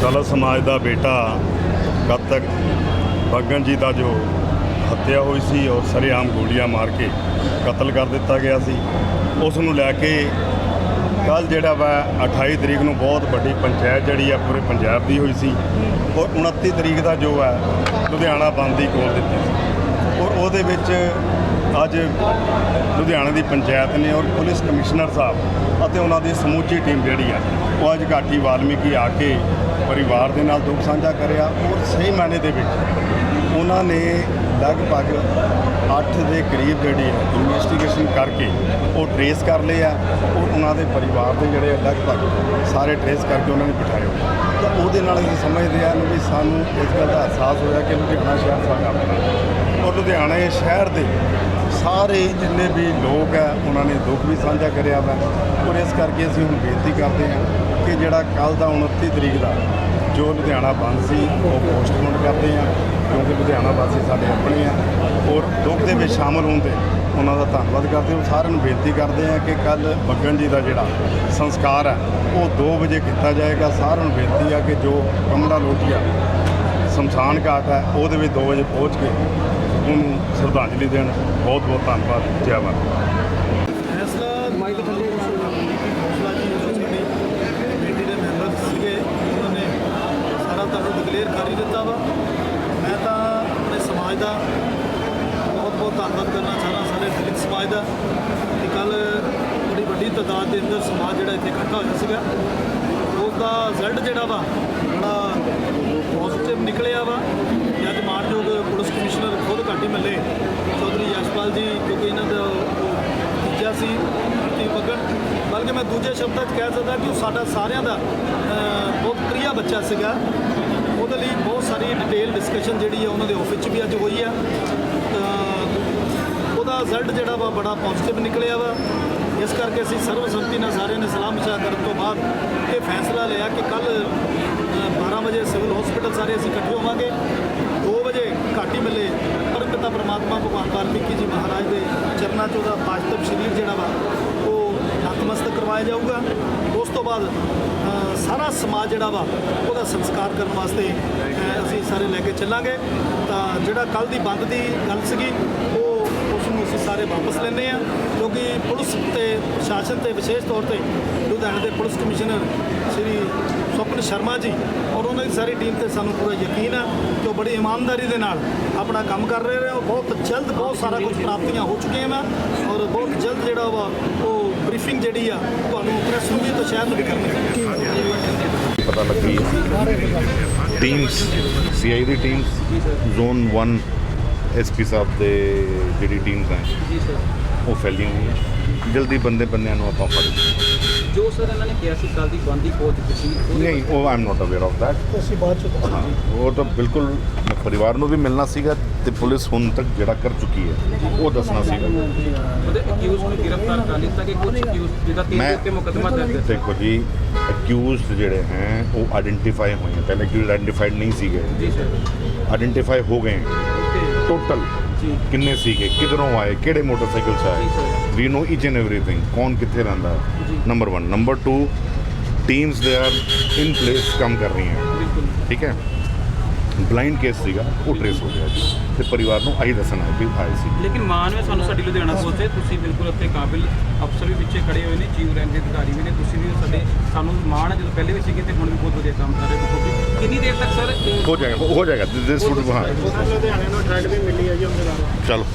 ਦਲਿਤ ਸਮਾਜ ਦਾ ਬੇਟਾ ਕੱਤਕ ਬੱਗਨ ਜੀ ਦਾ ਜੋ ਹੱਤਿਆ ਹੋਈ ਸੀ ਔਰ ਸਰੇਆਮ ਗੋਲੀਆਂ ਮਾਰ ਕੇ ਕਤਲ ਕਰ ਦਿੱਤਾ ਗਿਆ ਸੀ। ਉਸ ਨੂੰ ਲੈ ਕੇ ਕੱਲ ਜਿਹੜਾ ਵਾ 28 ਤਰੀਕ ਨੂੰ ਬਹੁਤ ਵੱਡੀ ਪੰਚਾਇਤ ਜਿਹੜੀ ਆ, ਪੂਰੇ ਪੰਜਾਬ ਦੀ ਹੋਈ ਸੀ। ਔਰ 29 ਤਰੀਕ ਦਾ ਜੋ ਹੈ ਲੁਧਿਆਣਾ ਬੰਦ ਦੀ ਕੋਲ ਦਿੱਤੀ ਸੀ। ਔਰ ਉਹਦੇ ਵਿੱਚ ਅੱਜ ਲੁਧਿਆਣਾ ਦੀ ਪੰਚਾਇਤ ਨੇ ਔਰ ਪੁਲਿਸ ਕਮਿਸ਼ਨਰ ਸਾਹਿਬ ਅਤੇ ਉਹਨਾਂ ਦੀ ਸਮੁੱਚੀ ਟੀਮ ਜਿਹੜੀ ਆ, ਉਹ ਅੱਜ ਘਾਟੀ ਵਾਲਮੀਕੀ ਆ ਕੇ ਪਰਿਵਾਰ ਦੇ ਨਾਲ ਦੁੱਖ ਸਾਂਝਾ ਕਰਿਆ ਔਰ ਸਹੀ ਮਾਇਨੇ ਦੇ ਵਿੱਚ ਉਹਨਾਂ ਨੇ ਲਗਭਗ 8 ਦੇ ਕਰੀਬ ਜਿਹੜੀ ਹੈ ਇਨਵੈਸਟੀਗੇਸ਼ਨ ਕਰਕੇ ਉਹ ਟਰੇਸ ਕਰ ਲਏ ਆ ਔਰ ਉਹਨਾਂ ਦੇ ਪਰਿਵਾਰ ਦੇ ਜਿਹੜੇ ਲਗਭਗ ਸਾਰੇ ਟਰੇਸ ਕਰਕੇ ਉਹਨਾਂ ਨੇ ਬਿਠਾਏ ਹੋਏ ਤਾਂ ਉਹਦੇ ਨਾਲ ਅਸੀਂ ਸਮਝਦੇ ਹਾਂ ਵੀ ਸਾਨੂੰ ਇਸ ਗੱਲ ਦਾ ਅਹਿਸਾਸ ਹੋਇਆ ਕਿ ਲੁਧਿਆਣਾ ਸ਼ਹਿਰ ਸਾਡਾ ਆਪਣਾ ਔਰ ਲੁਧਿਆਣੇ ਸ਼ਹਿਰ ਦੇ ਸਾਰੇ ਜਿੰਨੇ ਵੀ ਲੋਕ ਹੈ ਉਹਨਾਂ ਨੇ ਦੁੱਖ ਵੀ ਸਾਂਝਾ ਕਰਿਆ ਵਾ। ਔਰ ਇਸ ਕਰਕੇ ਅਸੀਂ ਹੁਣ ਬੇਨਤੀ ਕਰਦੇ ਹਾਂ ਕਿ ਜਿਹੜਾ ਕੱਲ ਦਾ 29 ਤਰੀਕ ਦਾ ਜੋ ਲੁਧਿਆਣਾ ਬੰਦ ਸੀ, ਉਹ ਪੋਸਟਪੋਨ ਕਰਦੇ ਹਾਂ। ਕਿਉਂਕਿ ਲੁਧਿਆਣਾ ਵਾਸੀ ਸਾਡੇ ਆਪਣੇ ਆ ਔਰ ਦੁੱਖ ਦੇ ਵਿੱਚ ਸ਼ਾਮਲ ਹੋਣ ਤੇ ਉਹਨਾਂ ਦਾ ਧੰਨਵਾਦ ਕਰਦੇ ਹਾਂ। ਸਾਰਿਆਂ ਨੂੰ ਬੇਨਤੀ ਕਰਦੇ ਹਾਂ ਕਿ ਕੱਲ ਬੱਗਨ ਜੀ ਦਾ ਜਿਹੜਾ ਸੰਸਕਾਰ ਹੈ, ਉਹ 2 ਵਜੇ ਕੀਤਾ ਜਾਏਗਾ। ਸਾਰਿਆਂ ਨੂੰ ਬੇਨਤੀ ਆ ਕਿ ਜੋ ਕਮਲਾ ਲੋਟੀਆ ਸ਼ਮਸ਼ਾਨ ਘਾਟ ਹੈ, ਉਹਦੇ ਵਿੱਚ 2 ਵਜੇ ਪਹੁੰਚ ਕੇ ਉਹਨੂੰ ਸ਼ਰਧਾਂਜਲੀ ਦੇਣ। ਬਹੁਤ ਬਹੁਤ ਧੰਨਵਾਦ। ਜੈ ਭਾਰਤ ਫੈਸਲਾ ਮਾਈਕ ਥੱਲੇ ਹੌਸਲਾ ਦੇ ਮੈਂਬਰ ਸੀਗੇ। ਉਹਨਾਂ ਨੇ ਸਾਰਾ ਤੁਹਾਨੂੰ ਡਿਕਲੇਅਰ ਕਰ ਹੀ ਦਿੱਤਾ ਵਾ। ਮੈਂ ਤਾਂ ਆਪਣੇ ਸਮਾਜ ਦਾ ਬਹੁਤ ਬਹੁਤ ਧੰਨਵਾਦ ਕਰਨਾ ਚਾਹੁੰਦਾ, ਸਾਰੇ ਦਲਿਤ ਸਮਾਜ ਦਾ, ਕਿ ਕੱਲ ਬੜੀ ਵੱਡੀ ਤਾਦਾਦ ਦੇ ਅੰਦਰ ਸਮਾਜ ਜਿਹੜਾ ਇੱਥੇ ਇਕੱਠਾ ਹੋਇਆ ਸੀਗਾ। ਉਸ ਦਾ ਰਿਜ਼ਲਟ ਜਿਹੜਾ ਵਾ, ਬੜਾ ਪੋਜ਼ਿਟਿਵ ਨਿਕਲਿਆ ਵਾ। ਜਦ ਅੱਜ ਮਾਨਯੋਗ ਪੁਲਿਸ ਕਮਿਸ਼ਨਰ ਖੁਦ ਘਾਟੀ ਮੱਲੇ ਚੌਧਰੀ ਯਸ਼ਪਾਲ ਜੀ, ਕਿਉਂਕਿ ਇਹਨਾਂ ਦਾ ਉਹ ਤੀਜਾ ਸੀ ਭਰਤੀ ਪਕੜ ਬਲਕਿ ਮੈਂ ਦੂਜੇ ਸ਼ਬਦਾਂ 'ਚ ਕਹਿ ਸਕਦਾ ਕਿ ਉਹ ਸਾਡਾ ਸਾਰਿਆਂ ਦਾ ਬਹੁਤ ਪ੍ਰਿਆ ਬੱਚਾ ਸੀਗਾ। ਉਹਦੇ ਲਈ ਬਹੁਤ ਸਾਰੀ ਡਿਟੇਲ ਡਿਸਕਸ਼ਨ ਜਿਹੜੀ ਹੈ ਉਹਨਾਂ ਦੇ ਆਫਿਸ 'ਚ ਵੀ ਅੱਜ ਹੋਈ ਆ। ਤਾਂ ਉਹਦਾ ਰਿਜ਼ਲਟ ਜਿਹੜਾ ਵਾ ਬੜਾ ਪੋਜ਼ਿਟਿਵ ਨਿਕਲਿਆ ਵਾ। ਇਸ ਕਰਕੇ ਅਸੀਂ ਸਰਵਸੰਮਤੀ ਨਾਲ ਸਾਰਿਆਂ ਨੇ ਸਲਾਮ ਵਿਚਾਰ ਕਰਨ ਤੋਂ ਬਾਅਦ ਇਹ ਫੈਸਲਾ ਲਿਆ ਕਿ ਕੱਲ 12 ਵਜੇ ਸਿਵਲ ਹਸਪੀਟਲ ਸਾਰੇ ਅਸੀਂ ਇਕੱਠੇ ਹੋਵਾਂਗੇ। 2 ਵਜੇ ਘਾਟੀ ਮਿਲੇ। ਪਰਮਪਿਤਾ ਪ੍ਰਮਾਤਮਾ ਭਗਵਾਨ ਵਾਲਮੀਕੀ ਜੀ ਮਹਾਰਾਜ ਦੇ ਚਰਨਾਂ 'ਚ ਉਹਦਾ ਪਾਸ਼ਤਵ ਸ਼ਰੀਰ ਜਿਹੜਾ ਵਾ, ਉਹ ਨਤਮਸਤਕ ਕਰਵਾਇਆ ਜਾਊਗਾ। ਉਸ ਤੋਂ ਬਾਅਦ ਸਾਰਾ ਸਮਾਜ ਜਿਹੜਾ ਵਾ, ਉਹਦਾ ਸੰਸਕਾਰ ਕਰਨ ਵਾਸਤੇ ਅਸੀਂ ਸਾਰੇ ਲੈ ਕੇ ਚੱਲਾਂਗੇ। ਤਾਂ ਜਿਹੜਾ ਕੱਲ ਦੀ ਬੰਦ ਦੀ ਗੱਲ ਸੀਗੀ, ਉਹ ਉਸ ਨੂੰ ਅਸੀਂ ਸਾਰੇ ਵਾਪਸ ਲੈਂਦੇ ਆ ਕਿਉਂਕਿ ਪੁਲਿਸ ਤੇ ਪ੍ਰਸ਼ਾਸਨ ਤੇ ਵਿਸ਼ੇਸ਼ ਤੌਰ ਤੇ ਲੁਧਿਆਣਾ ਦੇ ਪੁਲਿਸ ਕਮਿਸ਼ਨਰ ਸ਼੍ਰੀ ਸਵਪਨ ਸ਼ਰਮਾ ਜੀ ਔਰ ਉਹਨਾਂ ਦੀ ਸਾਰੀ ਟੀਮ ਤੇ ਸਾਨੂੰ ਪੂਰਾ ਯਕੀਨ ਆ ਕਿ ਉਹ ਬੜੀ ਇਮਾਨਦਾਰੀ ਦੇ ਨਾਲ ਆਪਣਾ ਕੰਮ ਕਰ ਰਹੇ ਨੇ। ਔਰ ਬਹੁਤ ਜਲਦ ਬਹੁਤ ਸਾਰਾ ਕੁਝ ਪ੍ਰਾਪਤੀਆਂ ਹੋ ਚੁੱਕੀਆਂ ਵਾ ਔਰ ਬਹੁਤ ਜਲਦ ਜਿਹੜਾ ਵਾ, ਉਹ ਬਰੀਫਿੰਗ ਜਿਹੜੀ ਆ, ਤੁਹਾਨੂੰ ਪ੍ਰੈਸ ਨੂੰ ਵੀ ਤਾਂ ਸ਼ਾਇਦ ਵੀ ਕਰਨੀ ਪਤਾ ਲੱਗੀ। ਟੀਮਸ ਸੀਆਈ ਦੀ ਟੀਮਸ ਜ਼ੋਨ 1 ਐਸਪੀ ਸਾਹਿਬ ਦੇ ਜਿਹੜੀ ਟੀਮਸ ਹੈ ਜੀ ਸਰ ਉਹ ਫੈਲੀਆਂ ਹੋਈਆਂ। ਜਲਦੀ ਬੰਦੇ ਬੰਦਿਆਂ ਨੂੰ ਆਪਾਂ ਫੜ ਜੋ ਸਰ ਇਹਨਾਂ ਨੇ ਕਿਹਾ ਸੀ ਕੱਲ ਦੀ ਬੰਦੀ ਹੋ ਚੁੱਕੀ ਸੀ ਉਹਦੇ ਨਹੀਂ ਉਹ I am not aware of that ਅਸੀਂ ਬਾਅਦ ਚ ਹਾਂ ਉਹ ਤਾਂ ਬਿਲਕੁਲ ਪਰਿਵਾਰ ਨੂੰ ਵੀ ਮਿਲਣਾ ਸੀਗਾ ਤੇ ਪੁਲਿਸ ਹੁਣ ਤੱਕ ਜਿਹੜਾ ਕਰ ਚੁੱਕੀ ਹੈ ਉਹ ਦੱਸਣਾ ਸੀਗਾ। ਉਹਦੇ ਅਕਿਊਜ਼ ਨੂੰ ਗ੍ਰਿਫਤਾਰ ਕਰ ਲਿੱਤਾ ਕਿ ਕੁਝ ਅਕਿਊਜ਼ ਜਿਹਦਾ ਮੈਂ- ਉੱਤੇ ਮੁਕੱਦਮਾ ਦਰਜ ਹੈ। ਦੇਖੋ ਜੀ ਅਕਿਊਜ਼ਡ ਜਿਹੜੇ ਹੈ ਉਹ ਆਇਡੈਂਟੀਫਾਈ ਹੋਏ ਹੈ। ਪਹਿਲੇ ਅਕਿਊਜ਼ਡ ਆਇਡੈਂਟੀਫਾਈਡ ਨਹੀਂ ਸੀਗੇ। ਜੀ ਸਰ। ਆਇਡੈਂਟੀਫਾਈ ਹੋ ਗਏ ਟੋਟਲ ਜੀ। ਕਿੰਨੇ ਸੀਗੇ ਕਿਧਰੋਂ ਆਏ ਕਿਹੜੇ ਮੋਟਰਸਾਈਕਲ 'ਚ ਆਏ? Sir. We know each and everything ਕੌਣ ਕਿੱਥੇ ਰਹਿੰਦਾ ਜੀ। ਨੰਬਰ 1 ਨੰਬਰ 2 ਟੀਮਸ ਦੇ ਆਰ ਇਨ ਪਲੇਸ ਕੰਮ ਕਰ ਰਹੀਆਂ ਬਿਲਕੁਲ ਠੀਕ ਹੈ ਬਲਾਈਂਡ ਕੇਸ ਸੀਗਾ ਉਹ ਟ੍ਰੇਸ ਹੋ ਗਿਆ ਜੀ ਤੇ ਪਰਿਵਾਰ ਨੂੰ ਆਹੀ ਦੱਸਣਾ ਵੀ ਆਏ ਸੀ ਲੇਕਿਨ ਮਾਨ ਵਿੱਚ ਸਾਨੂੰ ਸਾਡੀ ਲੁਧਿਆਣਾ ਪਹੁੰਚੇ ਤੁਸੀਂ ਬਿਲਕੁਲ ਉੱਥੇ ਕਾਬਿਲ ਅਫਸਰ ਵੀ ਪਿੱਛੇ ਖੜੇ ਹੋਏ ਨੇ ਚੀਫ ਰੈਂਕ ਦੇ ਅਧਿਕਾਰੀ ਵੀ ਨੇ ਤੁਸੀਂ ਵੀ ਸਾਡੇ ਸਾਨੂੰ ਮਾਣ ਹੈ ਜਦੋਂ ਪਹਿਲੇ ਵੀ ਸੀਗੇ ਤੇ ਹੁਣ ਵੀ ਬਹੁਤ ਵਧੀਆ ਕੰਮ ਕਰ ਰਹੇ ਹੋ ਕਿੰਨੀ ਦੇਰ ਤੱਕ ਸਰ ਹੋ ਜਾਏਗਾ ਹੋ ਜਾਏਗਾ ਦਿਸ ਵੁੱਡ ਹਾਂ ਲੁਧਿਆਣੇ ਨੂੰ ਟਰੈਕ ਵੀ ਮਿਲੀ ਹੈ ਜੀ ਉਹਦੇ ਨਾਲ ਚਲੋ